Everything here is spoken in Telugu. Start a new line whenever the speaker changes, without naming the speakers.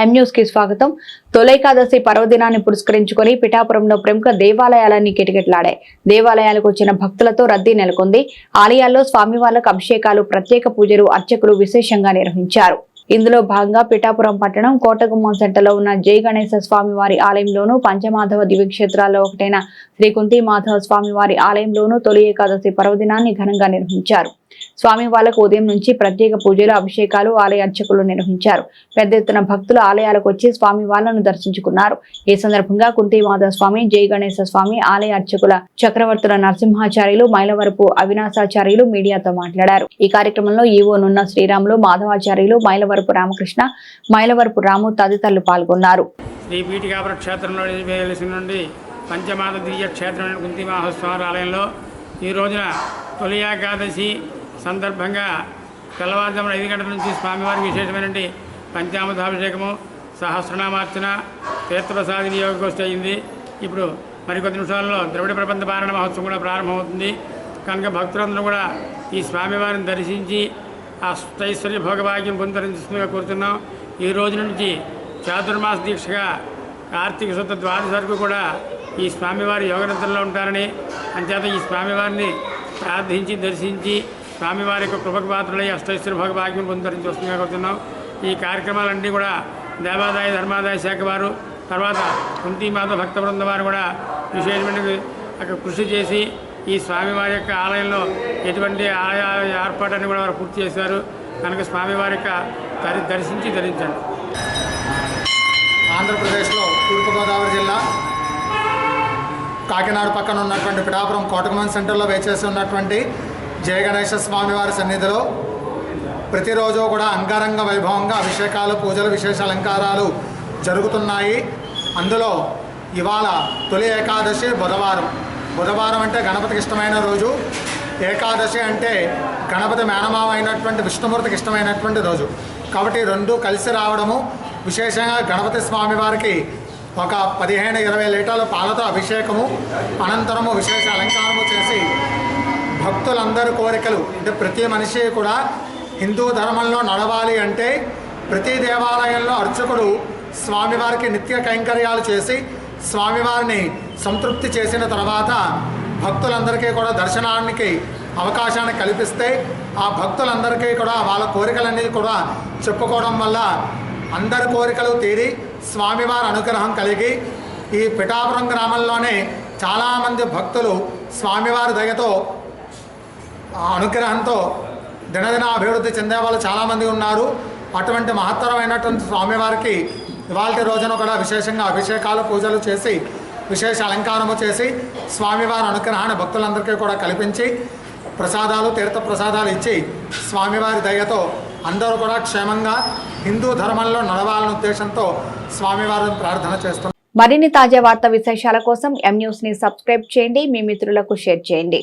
ఎం న్యూస్కి స్వాగతం. తొలైకాదశి పర్వదినాన్ని పురస్కరించుకొని పిఠాపురంలో ప్రముఖ దేవాలయాలన్నీ కిటకిటలాడాయి. దేవాలయాలకు వచ్చిన భక్తులతో రద్దీ నెలకొంది. ఆలయాల్లో స్వామివార్లకు అభిషేకాలు ప్రత్యేక పూజలు అర్చకులు విశేషంగా నిర్వహించారు. ఇందులో భాగంగా పిఠాపురం పట్టణం కోటగుమ్మం సెంటర్లో ఉన్న జై గణేశ స్వామివారి ఆలయంలోను పంచమాధవ దివ్యక్షేత్రాల్లో ఒకటైన శ్రీ కుంతి మాధవ స్వామివారి ఆలయంలోను తొలి ఏకాదశి పర్వదినాన్ని ఘనంగా నిర్వహించారు. స్వామి వాళ్ళకు ఉదయం నుంచి ప్రత్యేక పూజలు అభిషేకాలు ఆలయ అర్చకులు నిర్వహించారు. పెద్ద ఎత్తున భక్తులు ఆలయాలకు వచ్చి స్వామి వాళ్ళను దర్శించుకున్నారు. ఈ సందర్భంగా కుంతిమాధవ స్వామి జయ గణేశ స్వామి ఆలయ అర్చకుల చక్రవర్తుల నరసింహాచార్యులు మైలవరపు అవినాశాచార్యులు మీడియాతో మాట్లాడారు. ఈ కార్యక్రమంలో ఈవో నున్న శ్రీరాములు మాధవాచార్యులు మైలవరపు రామకృష్ణ మైలవరపు రాము తదితరులు పాల్గొన్నారు.
శ్రీ పీఠికాపుర క్షేత్రంలో నుండి పంచమాత దివ్య ఆలయంలో ఈ రోజున తొలి ఏకాదశి సందర్భంగా తెల్లవారుజామున ఐదు గంటల నుంచి స్వామివారికి విశేషమైనటువంటి పంచామృతాభిషేకము సహస్రనామార్చన తీర్థప్రసాద వినియోగోష్ఠి అయింది. ఇప్పుడు మరికొద్ది నిమిషాల్లో ద్రవిడ ప్రబంధ పారణ మహోత్సవం కూడా ప్రారంభమవుతుంది. కనుక భక్తులందరూ కూడా ఈ స్వామివారిని దర్శించి అష్టైశ్వర్య భోగభాగ్యం పొందరించుగా కోరుతున్నాం. ఈ రోజు నుంచి చాతుర్మాస దీక్షగా కార్తీక శుద్ధ ద్వాదశి వరకు కూడా ఈ స్వామివారి యోగనిద్రలో ఉంటారని అంచేత ఈ స్వామివారిని ప్రార్థించి దర్శించి స్వామివారి యొక్క కృపకు పాత్రలై అష్టైశ్వర భగభాగ్యం పొందరించి వస్తుందిగా కోరుతున్నాం. ఈ కార్యక్రమాలన్నీ కూడా దేవాదాయ ధర్మాదాయ శాఖ వారు తర్వాత కుంతీమాత భక్త బృందం వారు కూడా విశేషమైన అక్కడ కృషి చేసి ఈ స్వామివారి యొక్క ఆలయంలో ఎటువంటి ఆయా ఏర్పాటని కూడా వారు పూర్తి చేశారు. కనుక స్వామివారి యొక్క దరి దర్శించి ధరించండి.
ఆంధ్రప్రదేశ్లో తూర్పుగోదావరి జిల్లా కాకినాడ పక్కన ఉన్నటువంటి పిఠాపురం కోటకమన్ సెంటర్లో వేచేసి ఉన్నటువంటి జయగణేశ స్వామివారి సన్నిధిలో ప్రతిరోజు కూడా అంగరంగ వైభవంగా అభిషేకాలు పూజలు విశేష అలంకారాలు జరుగుతున్నాయి. అందులో ఇవాళ తొలి ఏకాదశి బుధవారం. బుధవారం అంటే గణపతికి ఇష్టమైన రోజు. ఏకాదశి అంటే గణపతి మేనమావ అయినటువంటి విష్ణుమూర్తికి ఇష్టమైనటువంటి రోజు. కాబట్టి రెండు కలిసి రావడము విశేషంగా గణపతి స్వామి వారికి ఒక పదిహేను ఇరవై లీటర్ల పాలతో అభిషేకము అనంతరము విశేష అలంకారము చేసి భక్తులందరి కోరికలు. అంటే ప్రతి మనిషి కూడా హిందూ ధర్మంలో నడవాలి అంటే ప్రతి దేవాలయంలో అర్చకుడు స్వామివారికి నిత్య కైంకర్యాలు చేసి స్వామివారిని సంతృప్తి చేసిన తర్వాత భక్తులందరికీ కూడా దర్శనానికి అవకాశాన్ని కల్పిస్తే ఆ భక్తులందరికీ కూడా వాళ్ళ కోరికలన్నీ కూడా చెప్పుకోవడం వల్ల అందరి కోరికలు తీరి స్వామివారి అనుగ్రహం కలిగి ఈ పిఠాపురం గ్రామంలోనే చాలామంది భక్తులు స్వామివారి దయతో ఆ అనుగ్రహంతో దినదిన అభివృద్ధి చెందే వాళ్ళు చాలామంది ఉన్నారు. అటువంటి మహత్తరమైనటువంటి స్వామివారికి ఇవాళ రోజున కూడా విశేషంగా అభిషేకాలు పూజలు చేసి విశేష అలంకారము చేసి స్వామివారి అనుగ్రహాన్ని భక్తులందరికీ కూడా కల్పించి ప్రసాదాలు తీర్థ ప్రసాదాలు ఇచ్చి స్వామివారి దయతో అందరూ కూడా క్షేమంగా హిందూ ధర్మంలో నడవాలనే ఉద్దేశంతో స్వామివారిని ప్రార్థన చేస్తున్నారు
మరిన్ని తాజా వార్త విశేషాల కోసం ఎం న్యూస్ని సబ్స్క్రైబ్ చేయండి. మీ మిత్రులకు షేర్ చేయండి.